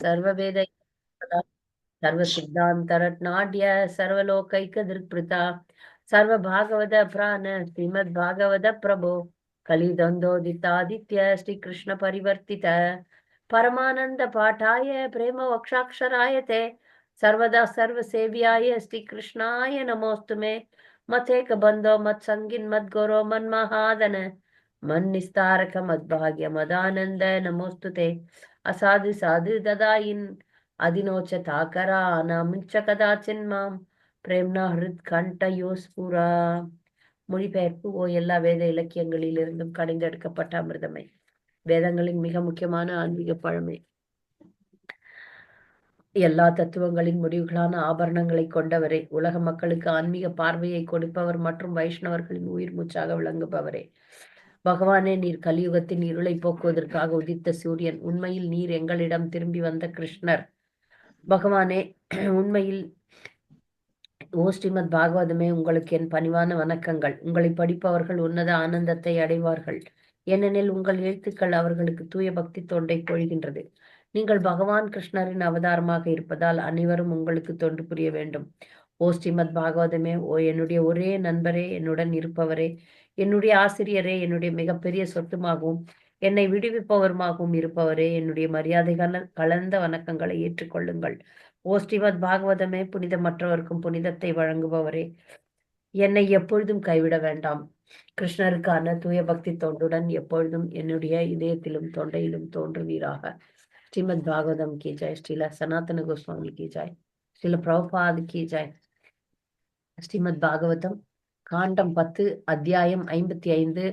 சர்வவேத சர்வசித்தாந்தரட்நாட்ய சர்வலோகைக்கதிர்பிருதா சர்வ பாகவத பிராண ஸ்ரீமத் பாகவத பிரபோ கலிதந்தோதித்தாதித்ய ஸ்ரீகிருஷ்ண பரிவர்த்தித பரமானந்த பாட்டாய பிரேம வக்ஷாட்சராய தே சர்வதா சர்வசேவியாய ஸ்ரீகிருஷ்ணாய நமோஸ்துமே மதேக பந்தோ மத் சங்கின் மத் குரோ மன்மகாதன மன் நிஸ்தாரக மத் பாகிய மதானந்த நமோஸ்துதே. அசாது சாது ததாயின் அதினோச்ச தாக்கரா அனாமிச்ச கதாச்சின் மாம். பிரேம்னா ஹிருத் கண்டயோ மொழிபெயர்ப்பு ஓ எல்லா வேத இலக்கியங்களிலிருந்தும் கடைந்தெடுக்கப்பட்ட அமிர்தமை. வேதங்களின் மிக முக்கியமான ஆன்மீக பழமை. எல்லா தத்துவங்களின் முடிவுகளான ஆபரணங்களை கொண்டவரே. உலக மக்களுக்கு ஆன்மீக பார்வையை கொடுப்பவர் மற்றும் வைஷ்ணவர்களின் உயிர் மூச்சாக விளங்குபவரே. பகவானே நீர் கலியுகத்தின் இருளை போக்குவதற்காக உதித்த சூரியன் உண்மையில் நீர் எங்களிடம் திரும்பி வந்த கிருஷ்ணர். பகவானே உண்மையில் ஓ ஸ்ரீமத் பாகவதமே உங்களுக்கு என் பணிவான வணக்கங்கள். உங்களை படிப்பவர்கள் உன்னத ஆனந்தத்தை அடைவார்கள். ஏனெனில் உங்கள் எழுத்துக்கள் அவர்களுக்கு தூய பக்தி தொண்டை பொழிகின்றது நீங்கள் பகவான் கிருஷ்ணரின் அவதாரமாக இருப்பதால் அனைவரும் உங்களுக்கு தொண்டு புரிய வேண்டும். ஓ ஸ்ரீமத் பாகவதமே ஓ என்னுடைய ஒரே நண்பரே என்னுடன் இருப்பவரே என்னுடைய ஆசிரியரே என்னுடைய மிகப்பெரிய சொத்துமாகவும் என்னை விடுவிப்பவருமாகவும் இருப்பவரே என்னுடைய மரியாதை கலந்த வணக்கங்களை ஏற்றுக்கொள்ளுங்கள். ஓ ஸ்ரீமத் பாகவதமே புனிதமற்றவர்க்கும் புனிதத்தை வழங்குபவரே. என்னை எப்பொழுதும் கைவிட வேண்டாம். கிருஷ்ணருக்கான தூய பக்தி தொண்டுடன் எப்பொழுதும் என்னுடைய இதயத்திலும் தொண்டையிலும் தோன்றுவீராக. ஸ்ரீமத் பாகவதம் கி ஜாய். ஸ்ரீல சனாதன கோஸ்வாமி கி ஜாய். ஸ்ரீல பிரபுபாத் கி ஜாய். ஸ்ரீமத் பாகவதம் காண்டம் பத்து அத்தியாயம் ஐம்பத்தி ஐந்து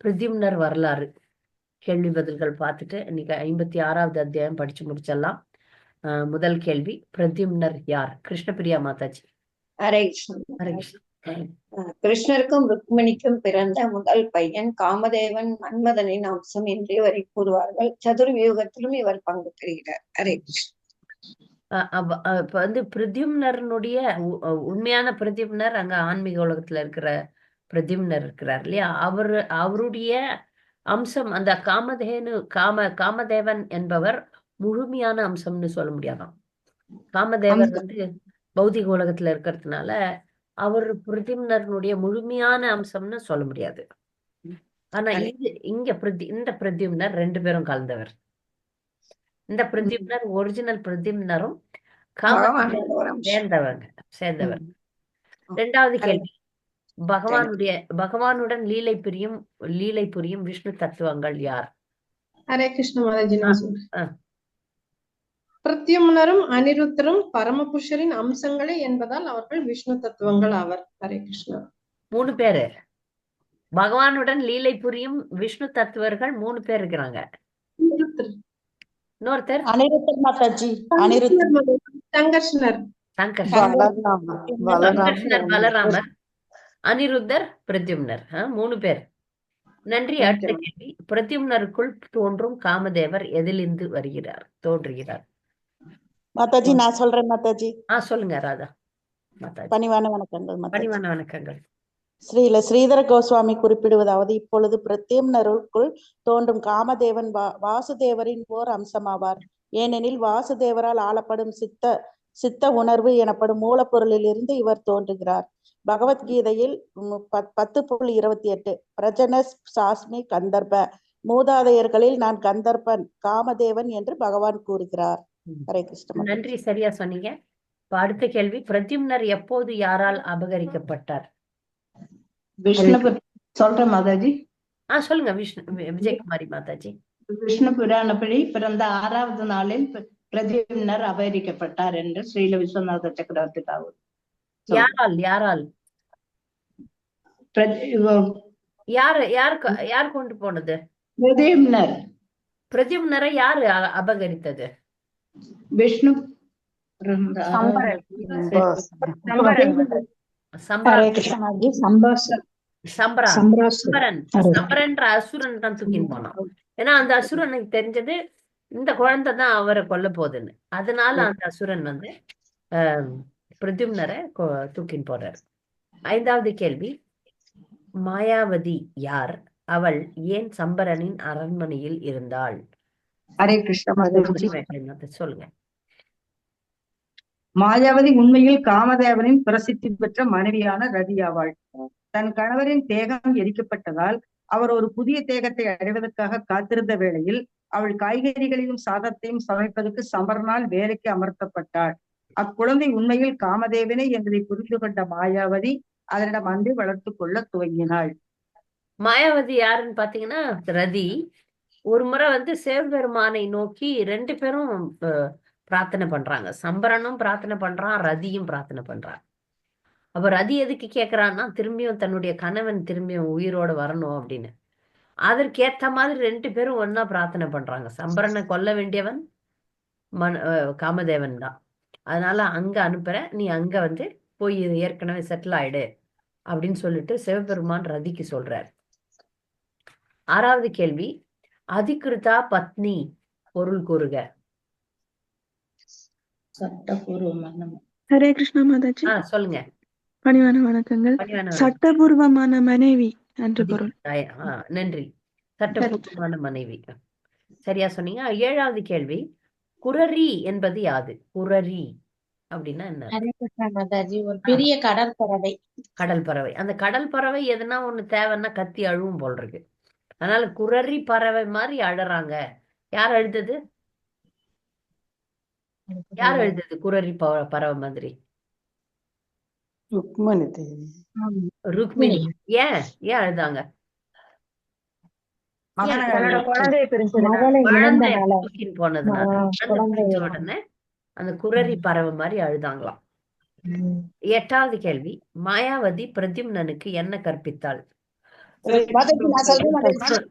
பிரத்யும்னர் வரலாறு. கேள்வி பதில்கள் பார்த்துட்டு இன்னைக்கு ஐம்பத்தி ஆறாவது அத்தியாயம் படிச்சு முடிச்சிடலாம். முதல் கேள்வி பிரத்யும்னர் யார்? கிருஷ்ணபிரியா மாதாஜி. ஹரே ஹரே கிருஷ்ணருக்கும் ருக்மிணிக்கும் பிறந்த முதல் பையன் காமதேவன் மன்மதனின் அம்சம் என்று இவரை கூறுவார்கள். சதுர்வியூகத்திலும் இவர் பங்கு பெறுகிறார். ஹரே கிருஷ்ணன். இப்ப வந்து பிரத்யும்னருடைய உண்மையான பிரத்யும்னர் அங்க ஆன்மீக உலகத்துல இருக்கிற பிரத்யும்னர் இருக்கிறார் இல்லையா? அவர் அவருடைய அம்சம் அந்த காமதேனு காம காமதேவன் என்பவர் முழுமையான அம்சம்னு சொல்ல முடியாதாம் காமதேவர் வந்து பௌதிக உலகத்துல இருக்கிறதுனால அவர் பிரதிம்னருடைய முழுமையான அம்சம்னு சொல்ல முடியாது. ஆனா இது இங்க பிரதி இந்த பிரத்யும்னர் ரெண்டு பேரும் கலந்தவர். இந்த பிரத்யும்னர் ஒரிஜினல் காமதேவன் சேர்ந்தவங்க சேர்ந்தவர். ரெண்டாவது கேள்வி. பகவானுடைய பகவானுடன் லீலை புரியும் லீலை புரியும் விஷ்ணு தத்துவங்கள் யார்? ஹரே கிருஷ்ண மாதாஜி பிரத்யும்னரும் அனிருத்தரும் பரமபுருஷரின் அம்சங்களே என்பதால் அவர்கள் விஷ்ணு தத்துவங்கள் ஆவர். ஹரே கிருஷ்ணா. மூணு பேரு. பகவானுடன் லீலை புரியும் விஷ்ணு தத்துவர்கள் மூணு பேர் இருக்கிறாங்க. இன்னொருத்தர்? அனிருத்தர் மாதாஜி. அனிருத்தர் சங்கர்ஷ்ணர். சங்கர்ஷ்ணர். பலராமர் அனிருத்தர் பிரத்யும்னர். மூணு பேர். நன்றி அடுத்த கேள்வி. பிரத்யும்னருக்குள் தோன்றும் காமதேவர் எதிலிருந்து வருகிறார் தோன்றுகிறார்? மாதாஜி நான் சொல்றேன் மாதாஜி. ஆஹ் சொல்லுங்க ராதா. பணிவான வணக்கங்கள் பணிவான வணக்கங்கள். ஸ்ரீல ஸ்ரீதர கோஸ்வாமி குறிப்பிடுவதாவது இப்பொழுது பிரத்யும்னருக்குள் தோன்றும் காமதேவன் வா வாசுதேவரின் ஓர் அம்சமாவார். ஏனெனில் வாசுதேவரால் ஆளப்படும் சித்த சித்த உணர்வு எனப்படும் மூலப்பொருளில் இருந்து இவர் தோன்றுகிறார். பகவத்கீதையில் பத்து புள்ளி இருபத்தி எட்டு பிரஜனஸ் சாஸ்மி கந்தர்ப மூதாதையர்களில் நான் கந்தர்பன் காமதேவன் என்று பகவான் கூறுகிறார். ஹரே கிருஷ்ண. நன்றி சரியா சொன்னீங்க. அடுத்த கேள்வி பிரத்யும்னர் எப்போது யாரால் அபகரிக்கப்பட்டார்? விஷ்ணு சொல்ற மாதாஜி. ஆஹ் சொல்லுங்க விஷ்ணு விஜயகுமாரி மாதாஜி. விஷ்ணு புராணப்படி பிறந்த ஆறாவது நாளில் பிரதிம்னர் அபகரிக்கப்பட்டார் என்று ஸ்ரீல விஸ்வநாத சக்கரவர்த்தி தாவூர் யாரால் யாரால்? யாரு யார் யார் கொண்டு போனது? பிரதிம்னர் பிரதிம்னரை யாரு அபகரித்தது? விஷ்ணு அசுரன் தான் தூக்கின்னு போனான். ஏன்னா அந்த அசுரனுக்கு தெரிஞ்சது இந்த குழந்தை தான் அவரை கொல்ல போகுதுன்னு. அதனால அந்த அசுரன் வந்து பிரத்யும்னரை தூக்கின்னு போறார். ஐந்தாவது கேள்வி. மாயாவதி யார்? அவள் ஏன் சம்பரனின் அரண்மனையில் இருந்தாள்? ஹரே கிருஷ்ண சொல்லுங்க. மாயாவதி உண்மையில் காமதேவனின் பிரசித்தி பெற்ற மனைவியான ரதி ஆவாள் தன் கணவரின் தேகம் எரிக்கப்பட்டதால் அவர் ஒரு புதிய தேகத்தை அடைவதற்காக காத்திருந்த வேளையில் அவள் காய்கறிகளையும் சாதத்தையும் சமைப்பதற்கு சமர்னால் வேலைக்கு அமர்த்தப்பட்டாள். அக்குழந்தை உண்மையில் காமதேவனே என்பதை புரிந்து கொண்ட மாயாவதி அதனிடம் அன்பை வளர்த்து கொள்ள துவங்கினாள். மாயாவதி யாருன்னு பாத்தீங்கன்னா ரதி. ஒரு முறை வந்து சிவபெருமானை நோக்கி ரெண்டு பேரும் அஹ், பிரார்த்தனை பண்றாங்க. சம்பரனும் பிரார்த்தனை பண்றான் ரதியும் பிரார்த்தனை பண்றான் அப்ப ரதி எதுக்கு கேட்கறான்னா திரும்பியும் தன்னுடைய கணவன் திரும்பியும் உயிரோட வரணும் அப்படின்னு. அதற்கேத்த மாதிரி ரெண்டு பேரும் ஒன்னா பிரார்த்தனை பண்றாங்க. சம்பரனை கொல்ல வேண்டியவன் மன காமதேவன் தான். அதனால அங்க அனுப்புற நீ அங்க வந்து போய் ஏற்கனவே செட்டில் ஆயிடு அப்படின்னு சொல்லிட்டு சிவபெருமான் ரதிக்கு சொல்றார். ஆறாவது கேள்வி அதிகிருதா பத்னி பொருள் கூறுக. சட்டபூர்வமான ஹரே கிருஷ்ணா மாதாஜி. சொல்லுங்க. பணிவான வணக்கங்கள். சட்டபூர்வமான மனைவி என்று பொருள். நன்றி. சட்டபூர்வமான மனைவி. சரியா சொன்னீங்க. ஏழாவது கேள்வி. குரரி என்பது யாது? குரரி அப்படின்னா என்ன? ஹரே கிருஷ்ணா மாதாஜி ஒரு பெரிய கடற்பறவை கடல் பறவை. அந்த கடல் பறவை எதுனா ஒண்ணு தேவைன்னா கத்தி அழுவும் போல் இருக்கு. அதனால குரரி பறவை மாதிரி அழறாங்க. யார் அழுதது யார் அழுதது குரரி ப- பறவை மாதிரி? ருக்மணி தேவி. ருக்மிணி. ஏன்? ஏன் அழுதாங்க மகனை தன்னோட குழந்தையை பிரிஞ்சதுனால? மகளை குழந்தைய இழந்தனால தூக்கின்னு போனதுனால. ஆஹ் குழந்தை குழந்தை பிரிஞ்ச உடனே அந்த குரரி பறவை மாதிரி அழுதாங்களாம். எட்டாவது கேள்வி. மாயாவதி பிரத்யும்னனுக்கு என்ன கற்பித்தாள்? மாதாஜி நான் சொல்றேன். மாதாஜி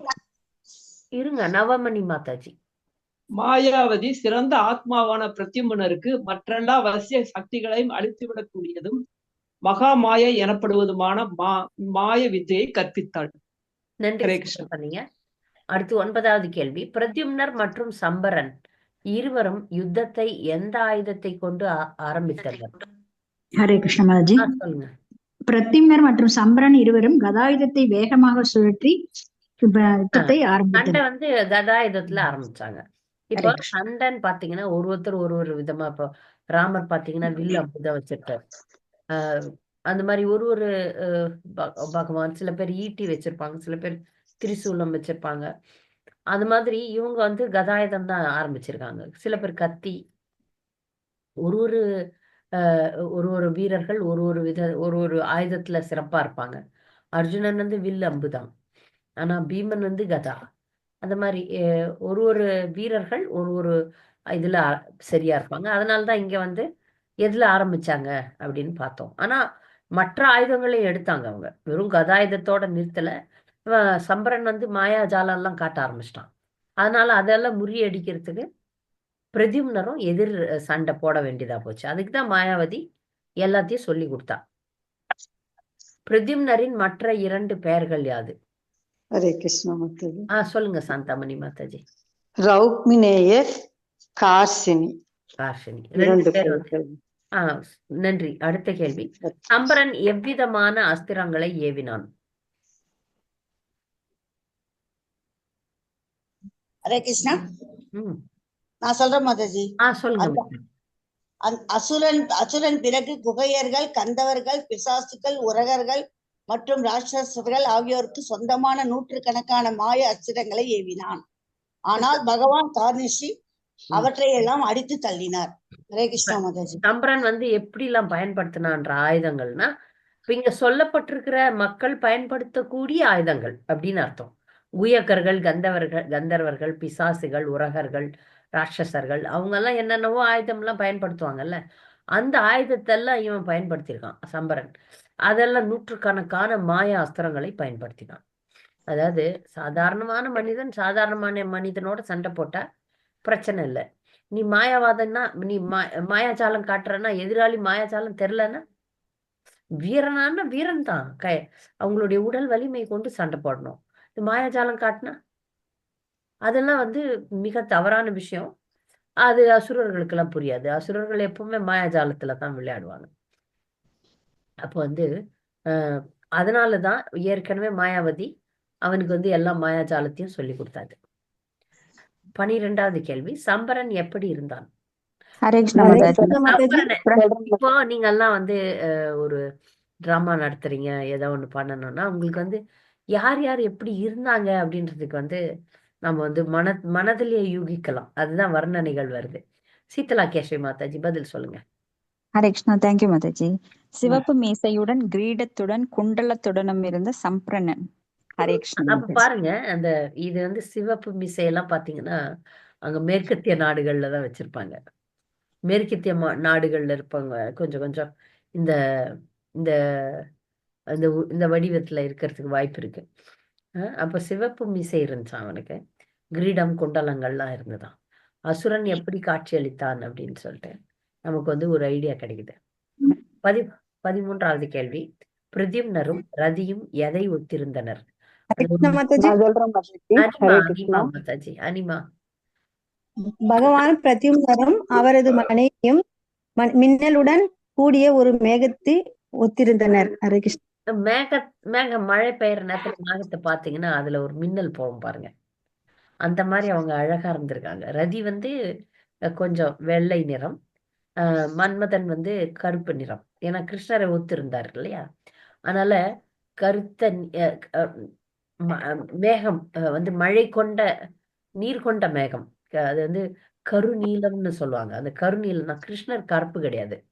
இருங்க நவமணி மாதாஜி. மாயாவதி சிறந்த ஆத்மாவான பிரத்யுமனருக்கு மற்றெல்லா வசிய சக்திகளையும் அழித்துவிடக்கூடியதும் மகா மாயை எனப்படுவதுமான மா மாய வித்தையை கற்பித்தாள். நன்றி ஹரே சிஸ்டர் கிருஷ்ணா. பண்ணீங்க. அடுத்து ஒன்பதாவது கேள்வி. பிரத்யும்னர் மற்றும் சம்பரன் இருவரும் யுத்தத்தை எந்த ஆயுதத்தை கொண்டு ஆரம்பித்தனர்? ஹரே கிருஷ்ண மாதாஜி. ஆ, சொல்லுங்க. பிரத்திம்னர் மற்றும் சம்பரன் இருவரும் கதாயுதத்தை வேகமாக சுழற்றி யுத்த- யுத்தத்தை சண்டை ஆரம்பித்தனர். வந்து கதாயுதத்துல ஆரம்பிச்சாங்க. இப்போ கிருஷ்ணா. சண்டைன்னு பாத்தீங்கன்னா ஒரு ஒருத்தர் ஒரு ஒரு விதமா இப்போ ராமர் பாத்தீங்கன்னா வில் அப்படிதான் வச்சிருக்காரு ஆஹ் அந்த மாதிரி ஒரு ஒரு ஆஹ் ப- பகவான் சில பேர் ஈட்டி வச்சிருப்பாங்க சில பேர் திரிசூலம் வச்சிருப்பாங்க. அது மாதிரி இவங்க வந்து கதாயுதம் தான் ஆரம்பிச்சிருக்காங்க. சில பேர் கத்தி ஒரு ஒரு ஆஹ் ஒரு ஒரு வீரர்கள் ஒரு ஒரு வித ஒரு ஒரு ஆயுதத்துல சிறப்பா இருப்பாங்க. அர்ஜுனன் வந்து வில் அம்புதான். ஆனா பீமன் வந்து கதா. அந்த மாதிரி ஒரு ஒரு வீரர்கள் ஒரு ஒரு இதுல சரியா இருப்பாங்க. அதனால தான் இங்க வந்து எதுல ஆரம்பிச்சாங்க அப்படின்னு பார்த்தோம். ஆனா மற்ற ஆயுதங்களையும் எடுத்தாங்க அவங்க. வெறும் கதாயுதத்தோட நிறுத்தல. சம்பரன் வந்து மாயாஜாலெல்லாம் காட்ட ஆரம்பிச்சிட்டான். அதனால அதெல்லாம் முறியடிக்கிறதுக்கு பிரத்யும்னரும் எதிர் சண்டை போட வேண்டியதா போச்சு. அதுக்கு தான் மாயாவதி எல்லாத்தையும் சொல்லி கொடுத்தா. பிரத்யும்னரின் மற்ற இரண்டு பெயர்கள் யாது? ஹரே கிருஷ்ண மாதாஜி. ஆ சொல்லுங்க சாந்தாமணி மாதாஜி. ரௌக்மினேயர் கார்சினி. கார்ஷினி ரெண்டு பேர் ஆ நன்றி. அடுத்த கேள்வி. சம்பரன் எவ்விதமான அஸ்திரங்களை ஏவினான்? ஹரே கிருஷ்ணா. நான் சொல்றேன் மாதாஜி. ஆ சொல்லுங்க அசுரன் அசுரன் பிறகு குகையர்கள் கந்தவர்கள் பிசாசுகள் உரகர்கள் மற்றும் ராட்சசர்கள் ஆகியோருக்கு சொந்தமான நூற்றுக்கணக்கான மாய அஸ்திரங்களை ஏவினான். ஆனால் பகவான் கார்னிஷி அவற்றை எல்லாம் அடித்து தள்ளினார். ஹரே கிருஷ்ணா மாதாஜி. சம்பரன் வந்து எப்படி எல்லாம் பயன்படுத்தினான்ற ஆயுதங்கள்னா இங்க சொல்லப்பட்டிருக்கிற மக்கள் பயன்படுத்தக்கூடிய ஆயுதங்கள் அப்படின்னு அர்த்தம். குயக்கர்கள் கந்தவர்கள் கந்தர்வர்கள் பிசாசுகள் உரகர்கள் ராட்சசர்கள் அவங்க எல்லாம் என்னென்னவோ ஆயுதம்லாம் பயன்படுத்துவாங்கல்ல அந்த ஆயுதத்தெல்லாம் இவன் பயன்படுத்தியிருக்கான் சம்பரன். அதெல்லாம் நூற்றுக்கணக்கான மாய அஸ்திரங்களை பயன்படுத்தினான். அதாவது சாதாரணமான மனிதன் சாதாரணமான மனிதனோட சண்டை போட்டா பிரச்சனை இல்லை. நீ மாயாவாதம்னா நீ மா மாயாஜாலம் காட்டுறன்னா எதிராளி மாயாஜாலம் தெரிலன்னா? வீரனான வீரன் தான். க அவங்களுடைய உடல் வலிமை கொண்டு சண்டை போடணும். இது மாயாஜாலம் காட்டினா? அதெல்லாம் வந்து மிக தவறான விஷயம். அது அசுரர்களுக்கெல்லாம் புரியாது. அசுரர்கள் எப்பவுமே மாயாஜாலத்துல தான் விளையாடுவாங்க. அப்போ வந்து அஹ் அதனாலதான் ஏற்கனவே மாயாவதி அவனுக்கு வந்து எல்லா மாயாஜாலத்தையும் சொல்லி கொடுத்தாரு பனிரெண்டாவது கேள்வி சம்பரன் எப்படி இருந்தான்? இப்போ நீங்க எல்லாம் வந்து அஹ், ஒரு டிராமா நடத்துறீங்க ஏதோ ஒண்ணு பண்ணணும்னா உங்களுக்கு வந்து யார் யார் எப்படி இருந்தாங்க அப்படின்றதுக்கு வந்து நம்ம வந்து மன மனதிலேயே யூகிக்கலாம். அதுதான் வர்ணனைகள் வருது. சீதலா கேஸ்வி மாதாஜி பதில் சொல்லுங்க. Hare Krishna thank you Mataji. சிவப்பு மீசையுடன் கிரீடத்துடன் குண்டலத்துடனும் இருந்த சம்பிரனன் ஹரே கிருஷ்ணா பாருங்க அந்த இது வந்து சிவப்பு மிசையெல்லாம் பாத்தீங்கன்னா அங்க மேற்கத்திய நாடுகள்ல தான் வச்சிருப்பாங்க. மேற்கத்திய நாடுகள்ல இருப்பாங்க. கொஞ்சம் கொஞ்சம் இந்த இந்த இந்த உ- இந்த வடிவத்துல இருக்கிறதுக்கு வாய்ப்பு இருக்கு. அப்ப சிவப்பு மீசை இருந்துச்சான் அவனுக்கு? கிரீடம் குண்டலங்கள்லாம் இருந்ததாம் அசுரன் எப்படி காட்சியளித்தான் அப்படின்னு சொல்லிட்டு. நமக்கு வந்து ஒரு ஐடியா கிடைக்குது. பதி பதிமூன்றாவது கேள்வி. பிரத்யும்னரும் ரதியும் எதை ஒத்திருந்தனர்? அனிமா ஹரே அனிமா கிருஷ்ணா. மாதாஜி அனிமா. பகவான் பிரத்யும்னரும் அவரது மனைவியும் மின்னலுடன் கூடிய ஒரு மேகத்தை ஒத்திருந்தனர். ஹரே கிருஷ்ண. மேக மேக மழை பெய்யுற நேரத்துல மேகத்தை பாத்தீங்கன்னா அதுல ஒரு மின்னல் போகும் பாருங்க. அந்த மாதிரி அவங்க அழகா இருந்திருக்காங்க. ரதி வந்து கொஞ்சம் வெள்ளை நிறம் மன்மதன் வந்து கருப்பு நிறம். ஏன்னா கிருஷ்ணரை ஒத்திருந்தார் இல்லையா? அதனால கருத்த ம- மேகம் வந்து மழை கொண்ட நீர் கொண்ட மேகம். அது வந்து கருநீலம்னு சொல்லுவாங்க. அந்த கருநீலம்னா கிருஷ்ணர் கருப்பு கிடையாது.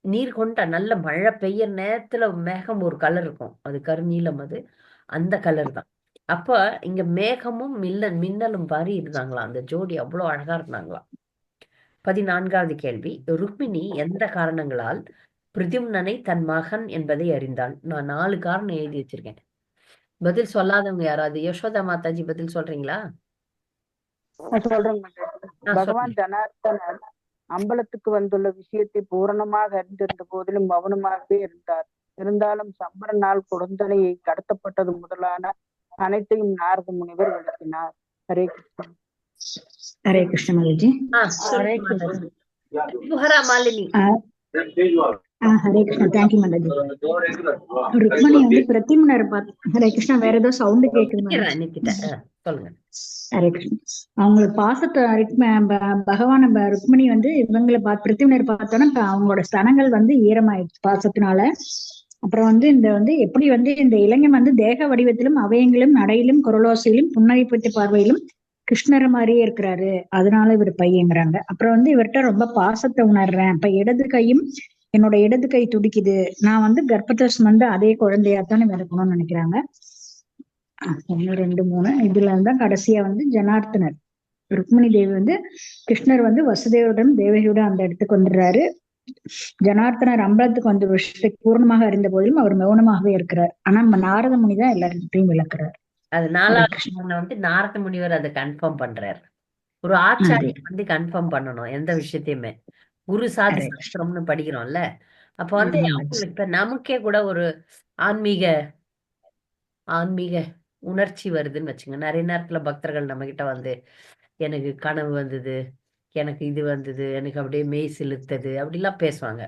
நீர் கொண்ட நல்ல மழை பெய்யற நேரத்துல மேகம் ஒரு கலர் இருக்கும். அது கருநீலம் அது. அந்த கலர் தான். அப்ப இங்க மேகமும் மில்லன் மின்னலும் மாதிரி இருந்தாங்களாம். அந்த ஜோடி அவ்வளோ அழகா இருந்தாங்களாம். பதினான்காவது கேள்வி. ருக்மிணி எந்த காரணங்களால் பிரத்யும்னனை தன் மகன் என்பதை அறிந்தாள்? நான் நாலு காரணம் எழுதி வச்சிருக்கேன். பதில் சொல்லாதவங்க யாராவது? யசோதா மாதாஜி பதில் சொல்றீங்களா? பகவான் ஜனார்த்தனர் அம்பலத்துக்கு வந்துள்ள விஷயத்தை பூரணமாக அறிந்திருந்த போதிலும் மௌனமாகவே இருந்தார். இருந்தாலும் சம்பரனால் குழந்தனையை கடத்தப்பட்டது முதலான அனைத்தையும் நாரத முனிவர் விளக்கினார். ஹரே கிருஷ்ணா. ஹரே கிருஷ்ண ஹரே கிருஷ்ண தேங்க்யூ மாதாஜி ருக்மணி வந்து பிரத்யும்னர் பார்த்து ஹரே கிருஷ்ணா வேற ஏதோ சவுண்ட் கேக்குது ஹரே கிருஷ்ணா அவங்களோட பாசத்தை பகவான ருக்மிணி வந்து இவங்களை பார்த்து பிரத்யும்னர் பார்த்தோன்னா அவங்களோட ஸ்தனங்கள் வந்து ஈரமாயிடுச்சு பாசத்தினால. அப்புறம் வந்து இந்த வந்து எப்படி வந்து இந்த இளைஞன் வந்து தேக வடிவத்திலும் அவயங்களும் நடையிலும் குரலோசையிலும் புன்னகைப்பட்ட பார்வையிலும் கிருஷ்ணரை மாதிரியே இருக்கிறாரு. அதனால இவர் பையங்கிறாங்க. அப்புறம் வந்து இவர்கிட்ட ரொம்ப பாசத்தை உணர்றேன். இப்ப இடது கையும் என்னோட இடது கை துடிக்குது. நான் வந்து கர்ப்பத்தை சுமந்து அதே குழந்தையாத்தானே இருக்கணும்னு நினைக்கிறாங்க. அஹ் ஒண்ணு ரெண்டு மூணு. இதுல தான் கடைசியா வந்து ஜனார்த்தனர். ருக்மிணி தேவி வந்து கிருஷ்ணர் வந்து வசுதேவருடன் தேவகியுடன் அந்த இடத்துக்கு வந்துடுறாரு. ஜனார்த்தனர் அம்பலத்துக்கு வந்து விஷயத்தை பூர்ணமாக அறிந்த போதிலும் அவர் மௌனமாகவே இருக்கிறார். ஆனா நம்ம நாரத முனி தான் எல்லாத்தையும் விளக்குறார். அது காரணம் வந்து நாரத முனிவர் அதை கன்ஃபார்ம் பண்றாரு. ஒரு ஹரே ஆச்சாரியன் வந்து கன்ஃபார்ம் பண்ணணும் எந்த விஷயத்தையுமே. குரு சாதி சாஸ்திரம்னு படிக்கிறோம்ல. அப்ப வந்து இப்ப நமக்கே கூட ஒரு ஆன்மீக ஆன்மீக உணர்ச்சி வருதுன்னு வச்சுங்க நிறைய நேரத்துல பக்தர்கள் நம்ம கிட்ட வந்து எனக்கு கனவு வந்தது எனக்கு இது வந்தது எனக்கு அப்படியே மெய் சிலுத்தது அப்படிலாம் பேசுவாங்க.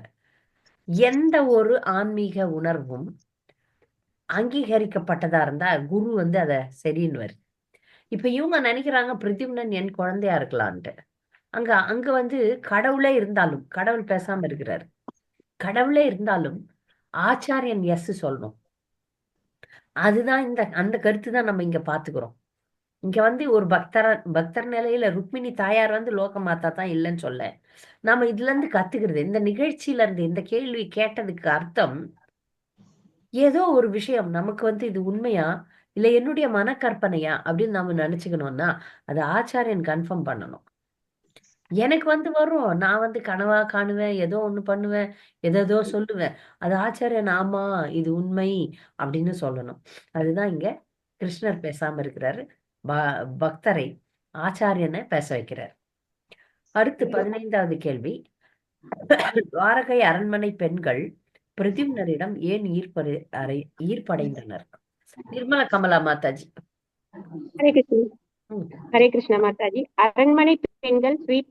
எந்த ஒரு ஆன்மீக உணர்வும் அங்கீகரிக்கப்பட்டதா இருந்தா குரு வந்து அதை சரின்னுவார். இப்ப இவங்க நினைக்கிறாங்க பிரத்யும்னன் என் குழந்தையா இருக்கலான்ட்டு. அங்க அங்க வந்து கடவுளே இருந்தாலும் கடவுள் பேசாம இருக்கிறாரு. கடவுளே இருந்தாலும் ஆச்சாரியன் எஸ் சொல்லணும். அதுதான் இந்த அந்த கருத்து தான் நம்ம இங்க பாத்துக்கிறோம். இங்க வந்து ஒரு பக்தர பக்தர் நிலையில ருக்மிணி தாயார் வந்து லோக மாதா தான் இல்லைன்னு சொல்ல. நாம இதுல இருந்து கத்துக்கிறது இந்த நிகழ்ச்சியில இருந்து இந்த கேள்வி கேட்டதுக்கு அர்த்தம் ஏதோ ஒரு விஷயம் நமக்கு வந்து இது உண்மையா? இல்ல என்னுடைய மனக்கற்பனையா? அப்படின்னு நாம நினைச்சுக்கணும்னா அது ஆச்சாரியன் கன்ஃபார்ம் பண்ணணும். எனக்கு வந்து வரும். நான் வந்து கனவா காணுவேன். ஏதோ ஒண்ணு பண்ணுவேன். எதேதோ சொல்லுவேன். அது ஆச்சாரியன் ஆமா இது உண்மை அப்படின்னு சொல்லணும். அதுதான் இங்க கிருஷ்ணர் பேசாம இருக்கிறாரு. ப- பக்தரை ஆச்சாரியனை பேச வைக்கிறார். அடுத்து பதினைந்தாவது கேள்வி. துவாரகை அரண்மனை பெண்கள் பிரத்யும்னரிடம் ஏன் ஈர்ப்படை அறை ஈர்ப்படைந்தனர்? நிர்மலா கமலா மாதாஜி. ஹரே கிருஷ்ணா. மாதாஜி. அரண்மனை பெண்கள் ஸ்ரீ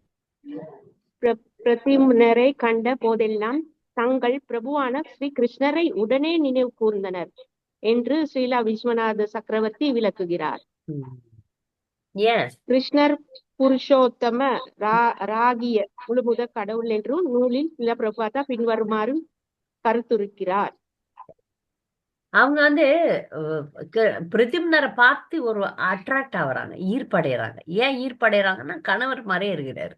பிர- பிரதிமுனரை கண்ட போதெல்லாம் தங்கள் பிரபுவான ஸ்ரீ கிருஷ்ணரை உடனே நினைவு கூர்ந்தனர் என்று ஸ்ரீலா விஸ்வநாத சக்கரவர்த்தி விளக்குகிறார். கிருஷ்ணர் புருஷோத்தம ராகிய முழுமுத கடவுள் என்றும் நூலில் சில பிரபாதா பின்வருமாறு கருத்துருக்கிறார். அவங்க வந்து அஹ், பிரதிம்னரை பார்த்து ஒரு அட்ராக்ட் ஆகுறாங்க ஈர்ப்படைகிறாங்க ஏன் ஈர்ப்படைறாங்கன்னா கணவர் மாதிரியே இருக்கிறாரு.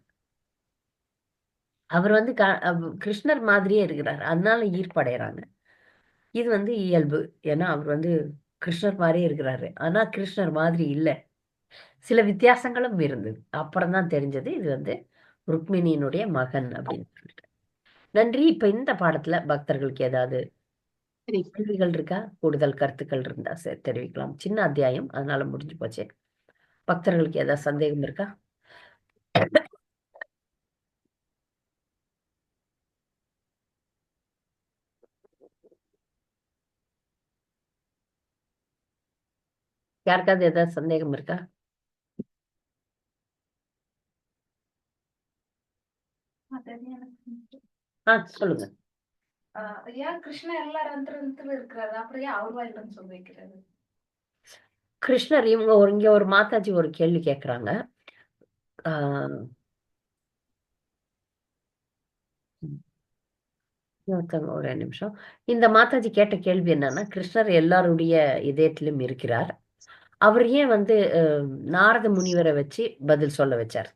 அவர் வந்து க கிருஷ்ணர் மாதிரியே இருக்கிறார். அதனால ஈர்ப்படைறாங்க இது வந்து இயல்பு. ஏன்னா அவர் வந்து கிருஷ்ணர் மாதிரியே இருக்கிறாரு. ஆனா கிருஷ்ணர் மாதிரி இல்லை. சில வித்தியாசங்களும் இருந்தது. அப்புறம் தான் தெரிஞ்சது இது வந்து ருக்மிணியினுடைய மகன் அப்படின்னு சொல்லிட்டு. நன்றி. இப்ப இந்த பாடத்துல பக்தர்களுக்கு ஏதாவது கேள்விகள் இருக்கா? கூடுதல் கருத்துக்கள் இருந்தா சரி தெரிவிக்கலாம். சின்ன அத்தியாயம் அதனால முடிஞ்சு போச்சு. பக்தர்களுக்கு ஏதாவது சந்தேகம் இருக்கா? யாருக்காவது ஏதாவது சந்தேகம் இருக்கா? ஆ சொல்லுங்க. ஆஹ் ஏன் கிருஷ்ணன் எல்லா ரந்திரத்துல இருக்கிறாரு? அப்புறம் ஏன் அவர் வாயிலும் சொல்ல வைக்கிறாரு? கிருஷ்ணர் இவங்க ஒரு இங்க ஒரு மாதாஜி ஒரு கேள்வி கேக்குறாங்க. ஒருத்தவங்க ஒரே நிமிஷம். இந்த மாதாஜி கேட்ட கேள்வி என்னன்னா கிருஷ்ணர் எல்லாருடைய இதயத்திலும் இருக்கிறார். அவர் ஏன் வந்து நாரத முனிவரை வச்சு பதில் சொல்ல வச்சார்?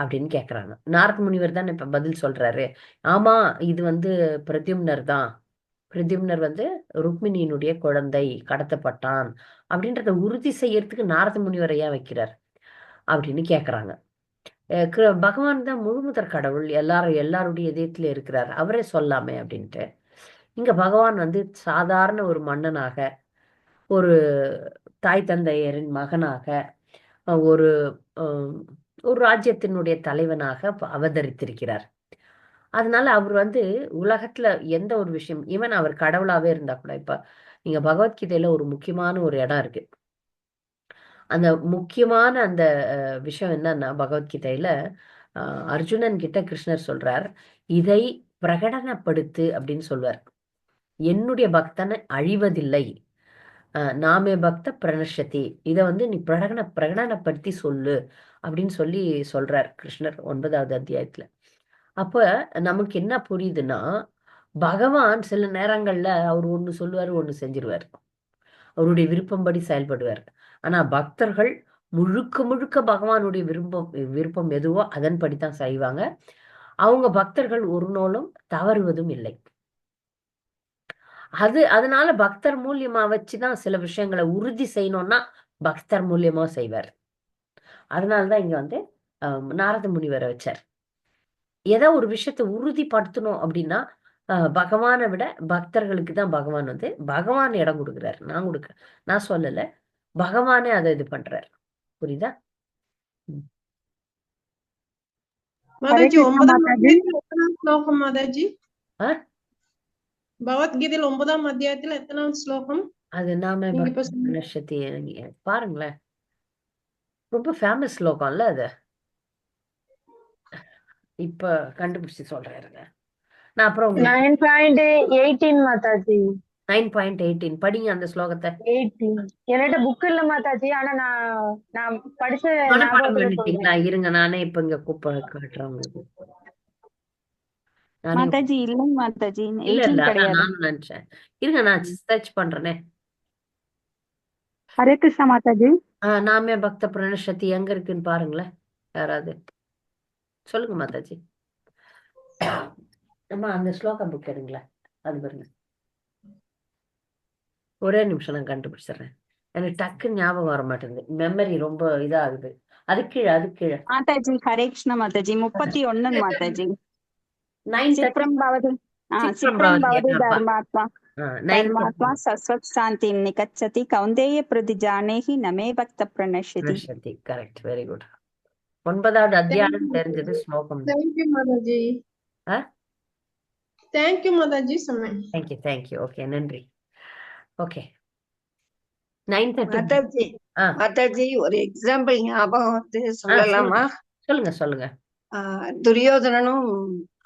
அப்படின்னு கேட்குறாங்க நாரத் முனிவர் தான் இப்போ பதில் சொல்றாரு. ஆமா இது வந்து பிரத்யும்னர் தான். பிரத்யும்னர் வந்து ருக்மிணியினுடைய குழந்தை கடத்தப்பட்டான் அப்படின்றத உறுதி செய்யறதுக்கு நாரத முனிவரை ஏன் வைக்கிறார் அப்படின்னு கேட்குறாங்க பகவான் தான் முழுமுதற் கடவுள். எல்லாரும் எல்லாருடைய இதயத்துல இருக்கிறார். அவரே சொல்லாமே அப்படின்ட்டு. இங்க பகவான் வந்து சாதாரண ஒரு மன்னனாக ஒரு தாய் தந்தையரின் மகனாக ஒரு ஒரு ராஜ்யத்தினுடைய தலைவனாக அவதரித்திருக்கிறார். அதனால அவர் வந்து உலகத்துல எந்த ஒரு விஷயம் ஈவன் அவர் கடவுளாவே இருந்தா கூட இப்ப நீங்க பகவத்கீதையில ஒரு முக்கியமான ஒரு இடம் இருக்கு. அந்த முக்கியமான அந்த விஷயம் என்னன்னா பகவத்கீதையில அஹ், அர்ஜுனன் கிட்ட கிருஷ்ணர் சொல்றார் இதை பிரகடனப்படுத்து அப்படின்னு சொல்வார். என்னுடைய பக்தனை அழிவதில்லை. நாமே பக்த பிரணஷதி. இதை வந்து நீ பிரகடன பிரகடனப்படுத்தி சொல்லு. அப்படின்னு சொல்லி சொல்றார் கிருஷ்ணர் ஒன்பதாவது அத்தியாயத்துல. அப்ப நமக்கு என்ன புரியுதுன்னா பகவான் சில நேரங்கள்ல அவர் ஒண்ணு சொல்லுவாரு ஒண்ணு செஞ்சிருவார். அவருடைய விருப்பம்படி செயல்படுவார். ஆனா பக்தர்கள் முழுக்க முழுக்க பகவானுடைய விருப்பம் விருப்பம் எதுவோ அதன்படி தான் செய்வாங்க. அவங்க பக்தர்கள் ஒரு நாளும் தவறுவதும் இல்லை. அது அதனால பக்தர் மூலியமா வச்சுதான் சில விஷயங்களை உறுதி செய்யணும்னா பக்தர் மூலியமா செய்வார். அதனாலதான் இங்க வந்து நாரத முனிவரை வச்சார். ஏதோ ஒரு விஷயத்தை உறுதிப்படுத்தணும் அப்படின்னா பகவானை விட பக்தர்களுக்கு தான் பகவான் வந்து பகவான் இடம் கொடுக்குறாரு. நான் கொடுக்க நான் சொல்லல. பகவானே அதை இது பண்றாரு. புரியுதா? மாதாஜி ஒன்பதாம் ஸ்லோகம் மாதாஜி? பகவத்கீதையில் ஒன்பதாம் அத்தியாயத்தில் எத்தனாம் ஸ்லோகம்? அது நாம நீங்க பாருங்களேன். ரொம்ப ஃபேமஸ் ஸ்லோகம்ல அது. இப்ப கண்டுபிடிச்சு சொல்றேன் இருங்க. நான் அப்புறம் nine point eighteen Mataji. Nine point eighteen படிங்க அந்த ஸ்லோகத்தை. எயிட்டீன் என்கிட்ட புக் இல்ல மாதாஜி ஆனா நான் நான் படிச்ச இருங்க நானே இப்ப இங்க கூப்ப காட்டுறேன் உங்களுக்கு. மாதாஜி இல்லை மாதாஜி இல்ல இல்ல. நானும் நினைச்சேன். இருங்க நான் சர்ச் பண்றேனே. ஹரே கிருஷ்ணா மாதாஜி. நாமே பக்த பிரணஷதி எங்க இருக்குன்னு பாருங்களேன் யாராவது. சொல்லுங்க மாதாஜி. அம்மா அந்த ஸ்லோகா புக் எடுங்களேன். அது பாருங்க. ஒரே நிமிஷம் நான் கண்டுபிடிச்சிடுறேன். எனக்கு டக்குன்னு ஞாபகம் வர மாட்டேங்குது. மெமரி ரொம்ப இதாகுது. அது கீழே அது கீழே. மாதாஜி ஹரே கிருஷ்ண மாதாஜி. முப்பத்தி ஒண்ணு மாதாஜி. धर्मात्मा सस्वत् शान्तिं निकच्छति कौन्तेय प्रति जानेहि न मे भक्त प्रणश्यति பிரணஷதி கரெக்ட் வெரி குட் ஒன்பதாவது அத்தியாயம் தெரிஞ்சது ஸ்லோகம் தேங்க்யூ மாதாஜி ஆ தேங்க்யூ மாதாஜி சொன்னேன் தேங்க்யூ தேங்க்யூ ஓகே நன்றி ஓகே நைன் தேர்ட்டி மாதாஜி ஆ மாதாஜி ஒரு எக்ஸாம்பிள் ஞாபகம் வந்து ஆ சொல்லலாமா சொல்லுங்க சொல்லுங்க சொல்லுங்க ஆஹ் துரியோதனனும்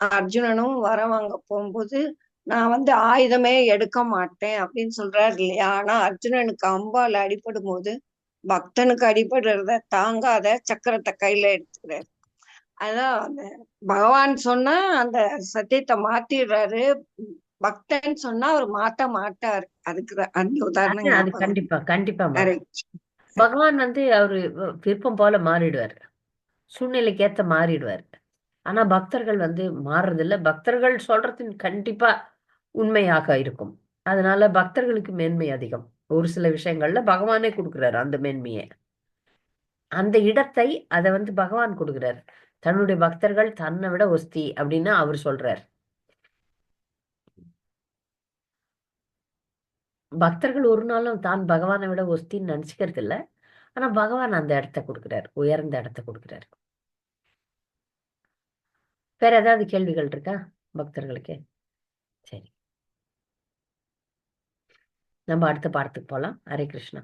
அர்ஜுனனும் வர வாங்க போகும்போது நான் வந்து ஆயுதமே எடுக்க மாட்டேன் அப்படின்னு சொல்றாரு இல்லையா? ஆனா அர்ஜுனனுக்கு அம்பால அடிபடும் போது பக்தனுக்கு அடிபடுறத தாங்காத சக்கரத்தை கையில எடுத்துக்கிறாரு. அதான் அந்த பகவான் சொன்னா அந்த சத்தியத்தை மாத்திடுறாரு. பக்தன் சொன்னா அவர் மாத்த மாட்டாரு. அதுக்கு அந்த உதாரணம் கண்டிப்பா கண்டிப்பாமா ஹரே பகவான் வந்து அவரு விருப்பம் போல மாறிடுவார். சூழ்நிலைக்கு ஏத்த மாறிடுவார். ஆனா பக்தர்கள் வந்து மாறுறதில்ல. பக்தர்கள் சொல்றது கண்டிப்பா உண்மையாக இருக்கும். அதனால பக்தர்களுக்கு மேன்மை அதிகம். ஒரு சில விஷயங்கள்ல பகவானே கொடுக்குறாரு அந்த மேன்மையை. அந்த இடத்தை அதை வந்து பகவான் கொடுக்குறாரு. தன்னுடைய பக்தர்கள் தன்னை விட ஒஸ்தி அப்படின்னு அவர் சொல்றார். பக்தர்கள் ஒரு நாளும் தான் பகவானை விட ஒஸ்தின்னு நினைச்சுக்கிறது இல்லை ஆனா பகவான் அந்த இடத்த கொடுக்குறாரு. உயர்ந்த இடத்த கொடுக்குறாரு. வேற ஏதாவது கேள்விகள் இருக்கா பக்தர்களுக்கு? சரி. நம்ம அடுத்த பாடத்துக்கு போலாம். ஹரே கிருஷ்ணா.